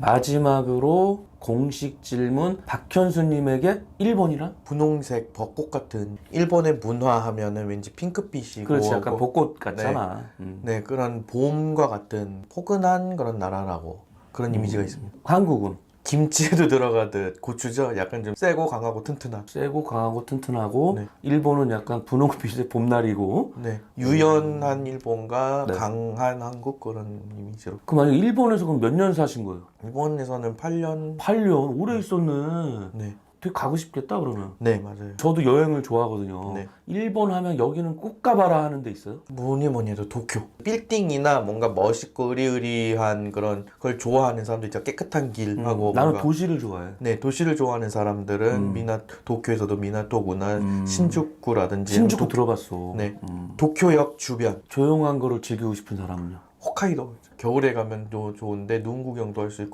마지막으로 공식 질문 박현수님에게 일본이란? 분홍색 벚꽃 같은 일본의 문화 하면은 왠지 핑크빛이고 그렇지 약간 벚꽃 같잖아. 음. 네 그런 봄과 같은 포근한 그런 나라라고 그런 이미지가 있습니다. 한국은 김치에도 들어가듯 고추죠. 약간 좀 세고 강하고 튼튼한. 세고 강하고 튼튼하고 네. 일본은 약간 분홍빛의 봄날이고 네 유연한 일본과 네. 강한 한국 그런 이미지로. 그 만약 일본에서 그럼 몇 년 사신 거예요? 일본에서는 8년. 8년 오래 있었네. 네, 되게 가고 싶겠다 그러면. 네 맞아요. 저도 여행을 좋아하거든요. 네. 일본 하면 여기는 꼭 가봐라 하는 데 있어요? 뭐니 뭐니 해도 도쿄. 빌딩이나 뭔가 멋있고 의리의리한 그런 걸 좋아하는 사람들 있죠. 깨끗한 길하고 음, 나는 뭔가 도시를 좋아해. 네 도시를 좋아하는 사람들은 음. 미나 도쿄에서도 미나토구나 음. 신주쿠라든지 신주쿠 도, 들어봤어. 네. 음. 도쿄역 주변 조용한 거를 즐기고 싶은 사람은요. 홋카이도 겨울에 가면 또 좋은데 눈 구경도 할 수 있고